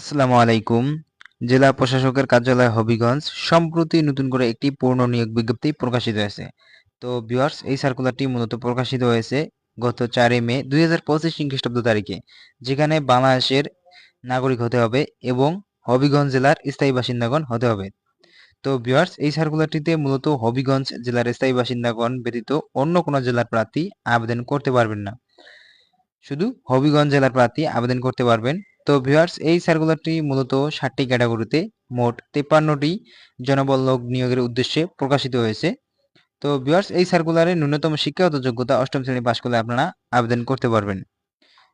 আসসালামু আলাইকুম। জেলা প্রশাসকের কার্যালয় হবিগঞ্জ সম্প্রতি নতুন করে একটি পূর্ণ নিয়োগ বিজ্ঞপ্তি প্রকাশিত হয়েছে। তো ভিউয়ার্স, এই সার্কুলারটি মূলত প্রকাশিত হয়েছে গত চারই মে দুই হাজার পঁচিশ খ্রিস্টাব্দ তারিখে, যেখানে বাংলাদেশের নাগরিক হতে হবে এবং হবিগঞ্জ জেলার স্থায়ী বাসিন্দাগণ হতে হবে। তো ভিউয়ার্স, এই সার্কুলারটিতে মূলত হবিগঞ্জ জেলার স্থায়ী বাসিন্দাগণ ব্যতীত অন্য কোনো জেলার প্রার্থী আবেদন করতে পারবেন না। শুধু হবিগঞ্জ জেলার প্রার্থী আবেদন করতে পারবেন তো ভিউয়ার্স এই সার্কুলারটি মূলত ষাটটি ক্যাটাগরিতে মোট তেপ্পান্নটি জনবল লোক নিয়োগের উদ্দেশ্যে প্রকাশিত হয়েছে। তো ভিউয়ার্স এই সার্কুলারে ন্যূনতম শিক্ষাগত যোগ্যতা অষ্টম শ্রেণি পাশ করলে আপনারা আবেদন করতে পারবেন।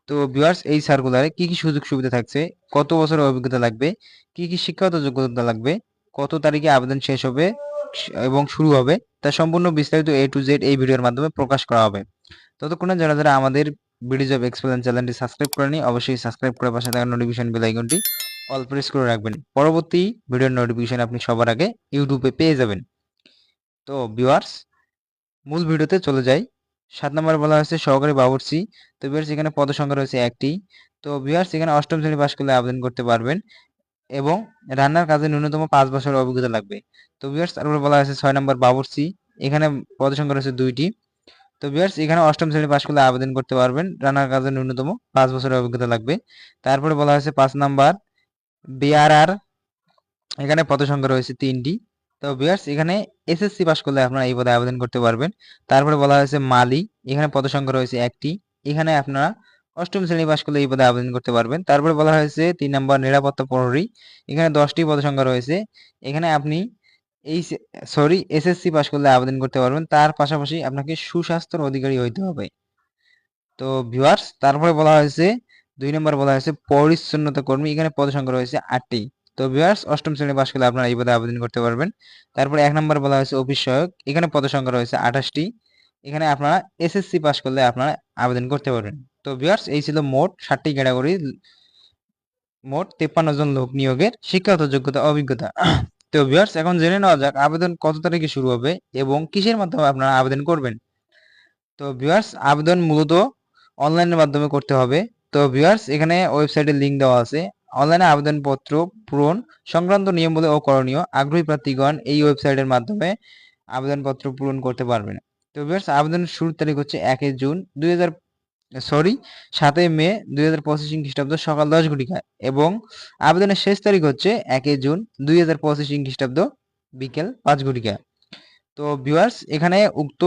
তো ভিউয়ার্স এই সার্কুলারে কি কি সুযোগ সুবিধা থাকছে, কত বছরের অভিজ্ঞতা লাগবে, কি কি শিক্ষাগত যোগ্যতা লাগবে, কত তারিখে আবেদন শেষ হবে এবং শুরু হবে, তা সম্পূর্ণ বিস্তারিত এ টু জেড এই ভিডিওর মাধ্যমে প্রকাশ করা হবে। ততক্ষণে যারা যারা আমাদের ভিডিওজ অফ এক্সপ্লেন চ্যানেলটি সাবস্ক্রাইব করেনি অবশ্যই সাবস্ক্রাইব করে পাশে থাকা নোটিফিকেশন বেল আইকনটি অল প্রেস করে রাখবেন। পরবর্তী ভিডিওর নোটিফিকেশন আপনি সবার আগে ইউটিউবে পেয়ে যাবেন। তো ভিউয়ার্স মূল ভিডিওতে চলে যাই। সাত নম্বরে বলা হয়েছে সহকারী বাবুর্চি। তো ভিউয়ার্স এখানে পদসংখ্যা রয়েছে একটি। তো ভিউয়ার্স এখানে অষ্টম শ্রেণি পাশ করলে আবেদন করতে পারবেন এবং রান্নার কাজে ন্যূনতম পাঁচ বছরের অভিজ্ঞতা লাগবে। তো ভিউয়ার্স তারপরে বলা হয়েছে ছয় নম্বর বাবুর্চি। এখানে পদসংখ্যা রয়েছে দুইটি। তো ভিউয়ার্স এখানে অষ্টম শ্রেণি পাশ করলে আবেদন করতে পারবেন। রান্নার কাজে ন্যূনতম পাঁচ বছরের অভিজ্ঞতা লাগবে। তারপরে বলা হয়েছে পাঁচ নাম্বার বিআরআর এখানে পদ সংখ্যা রয়েছে তিনটি। তো ভিউয়ার্স এখানে এসএসসি পাশ করলে আপনারা এই পদে আবেদন করতে পারবেন। তারপরে বলা হয়েছে মালি, এখানে পদ সংখ্যা রয়েছে একটি। এখানে আপনারা অষ্টম শ্রেণি পাশ করলে এই পদে আবেদন করতে পারবেন। তারপরে বলা হয়েছে তিন নম্বর, নিরাপত্তা প্রহরী, এখানে দশটি পদ সংখ্যা রয়েছে। এখানে আপনি এই সরি এসএসসি পাশ করলে আবেদন করতে পারবেন। তার পাশাপাশি আপনাকে সুস্বাস্থ্যের অধিকারী হইতে হবে। তো ভিউয়ার্স তারপরে বলা হয়েছে, দুই নম্বর বলা হয়েছে, পরিচ্ছন্নতা কর্মী। এখানে পদ সংখ্যা রয়েছে আটটি। তো ভিউয়ার্স অষ্টম শ্রেণি পাশ করলে আপনারা এই পদে আবেদন করতে পারবেন। তারপরে এক নম্বর বলা হয়েছে অফিস সহায়ক এখানে পদ সংখ্যা রয়েছে আঠাশটি। এখানে আপনারা এসএসসি পাশ করলে আপনারা আবেদন করতে পারবেন। তো ভিউয়ার্স এই ছিল মোট ষাটটি ক্যাটাগরি মোট তেপ্পান্ন জন লোক নিয়োগের শিক্ষাগত যোগ্যতা, অভিজ্ঞতা। তো ভিউয়ার্স এখন জেনে নেওয়া যাক আবেদন কত তারিখে শুরু হবে এবং কিসের মাধ্যমে আপনারা আবেদন করবেন। তো ভিউয়ার্স আবেদন মূলত অনলাইনের মাধ্যমে করতে হবে। তো ভিউয়ার্স এখানে ওয়েবসাইটের লিঙ্ক দেওয়া আছে। অনলাইনে আবেদনপত্র পূরণ সংক্রান্ত নিয়মগুলো ও করণীয়। আগ্রহী প্রার্থীগণ এই ওয়েবসাইটের মাধ্যমে আবেদনপত্র পূরণ করতে পারবেন। তো ভিউয়ার্স আবেদনের শুরুর তারিখ হচ্ছে একই জুন দুই সরি সাতই মে দুই হাজার পঁচিশ খ্রিস্টাব্দ সকাল দশ ঘটিকা এবং আবেদনের শেষ তারিখ হচ্ছে একই জুন দুই হাজার পঁচিশ খ্রিস্টাব্দ বিকেল পাঁচ ঘটিকা তো ভিউয়ার্স এখানে উক্ত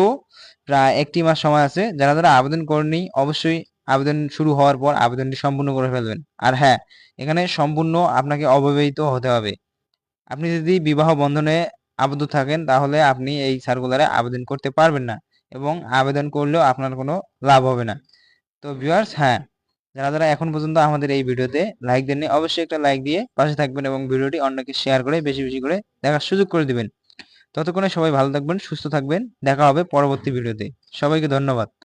প্রায় একটি মাস সময় আছে যারা যারা আবেদন করেনি অবশ্যই আবেদন শুরু হওয়ার পর আবেদনটি সম্পূর্ণ করে ফেলবেন। আর হ্যাঁ এখানে সম্পূর্ণ আপনাকে অবিবাহিত হতে হবে। আপনি যদি বিবাহ বন্ধনে আবদ্ধ থাকেন, তাহলে আপনি এই সার্কুলারে আবেদন করতে পারবেন না এবং আবেদন করলেও আপনার কোনো লাভ হবে না। তো ভিউয়ার্স হ্যাঁ যারা যারা এখন পর্যন্ত আমাদের এই ভিডিওতে লাইক দেননি, অবশ্যই একটা লাইক দিয়ে পাশে থাকবেন এবং ভিডিওটি অন্যকে শেয়ার করে বেশি বেশি করে দেখার সুযোগ করে দিবেন। ততক্ষণে সবাই ভালো থাকবেন, সুস্থ থাকবেন। দেখা হবে পরবর্তী ভিডিওতে। সবাইকে ধন্যবাদ।